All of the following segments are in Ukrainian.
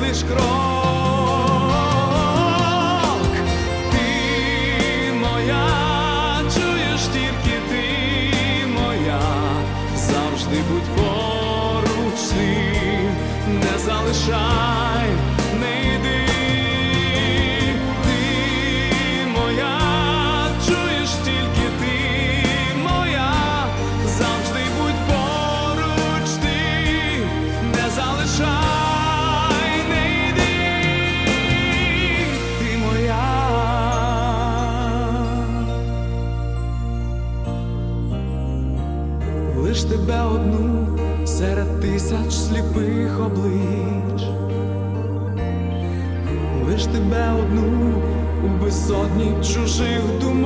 лиш крок. Ти моя, чуєш тільки ти моя, завжди будь поруч не залишай, не йди. Лиш тебе одну серед тисяч сліпих облич, лиш тебе одну у безсотні чужих думок,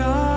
I